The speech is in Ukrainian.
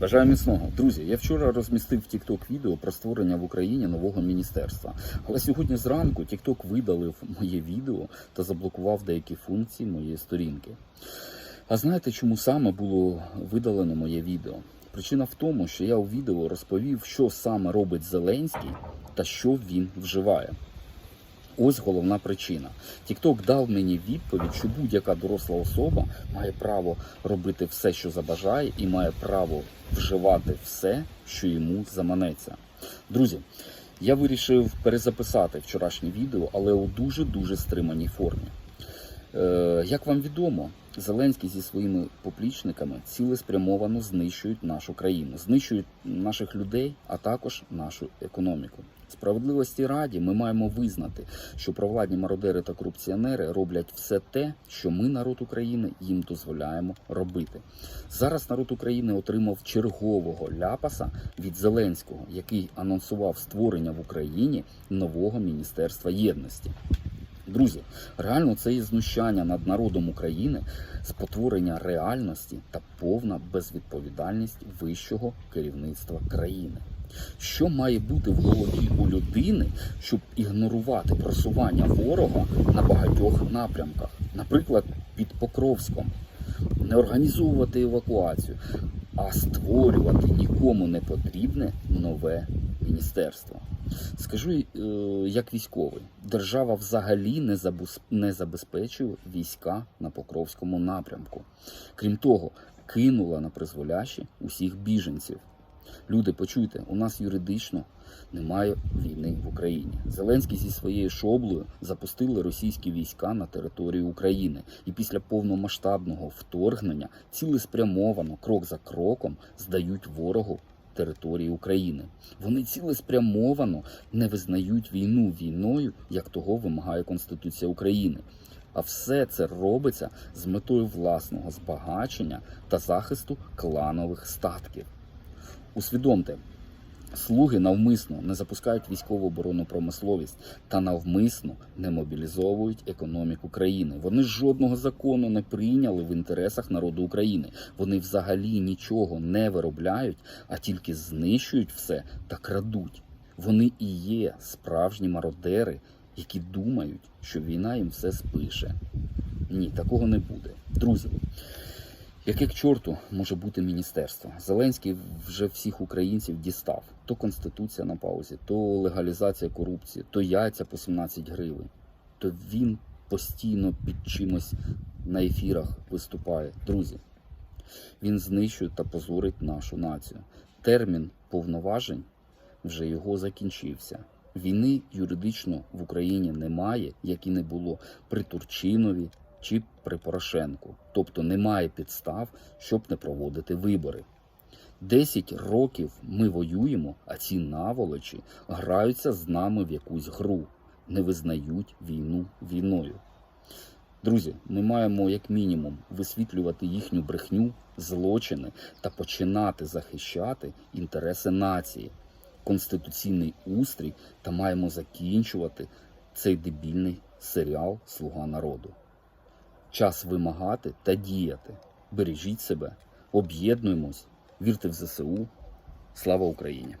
Бажаю міцного. Друзі, я вчора розмістив в TikTok відео про створення в Україні нового міністерства. Але сьогодні зранку TikTok видалив моє відео та заблокував деякі функції моєї сторінки. А знаєте, чому саме було видалено моє відео? Причина в тому, що я у відео розповів, що саме робить Зеленський та що він вживає. Ось головна причина. TikTok дав мені відповідь, що будь-яка доросла особа має право робити все, що забажає, і має право вживати все, що йому заманеться. Друзі, я вирішив перезаписати вчорашнє відео, але у дуже дуже стриманій формі. Е, як вам відомо, Зеленський зі своїми поплічниками цілеспрямовано знищують нашу країну, знищують наших людей, а також нашу економіку. Справедливості раді ми маємо визнати, що провладні мародери та корупціонери роблять все те, що ми, народ України, їм дозволяємо робити. Зараз народ України отримав чергового ляпаса від Зеленського, який анонсував створення в Україні нового міністерства єдності. Друзі, реально це є знущання над народом України, спотворення реальності та повна безвідповідальність вищого керівництва країни. Що має бути в голові у людини, щоб ігнорувати просування ворога на багатьох напрямках, наприклад, під Покровськом, не організовувати евакуацію, а створювати нікому не потрібне нове міністерство. Скажу е, як військовий, держава взагалі не забезпечує війська на Покровському напрямку. Крім того, кинула на призволяще усіх біженців. Люди, почуйте, у нас юридично немає війни в Україні. Зеленський зі своєю шоблею запустили російські війська на територію України, і після повномасштабного вторгнення цілеспрямовано, крок за кроком, здають ворогу території України. Вони цілеспрямовано не визнають війну війною, як того вимагає Конституція України. А все це робиться з метою власного збагачення та захисту кланових статків. Усвідомте, слуги навмисно не запускають військову оборонну промисловість та навмисно не мобілізовують економіку країни. Вони жодного закону не прийняли в інтересах народу України. Вони взагалі нічого не виробляють, а тільки знищують все та крадуть. Вони і є справжні мародери, які думають, що війна їм все спише. Ні, такого не буде. Друзі, Яке к чорту може бути міністерство? Зеленський вже всіх українців дістав. То конституція на паузі, то легалізація корупції, то яйця по 17 гривень. То він постійно під чимось на ефірах виступає. Друзі, він знищує та позорить нашу націю. Термін повноважень вже його закінчився. Війни юридично в Україні немає, як і не було при Турчинові чи при Порошенку. Тобто немає підстав, щоб не проводити вибори. Десять років ми воюємо, а ці наволочі граються з нами в якусь гру, не визнають війну війною. Друзі, ми маємо як мінімум висвітлювати їхню брехню, злочини та починати захищати інтереси нації, конституційний устрій та маємо закінчувати цей дебільний серіал Слуга народу. Час вимагати та діяти. Бережіть себе, об'єднуємось, вірте в ЗСУ. Слава Україні!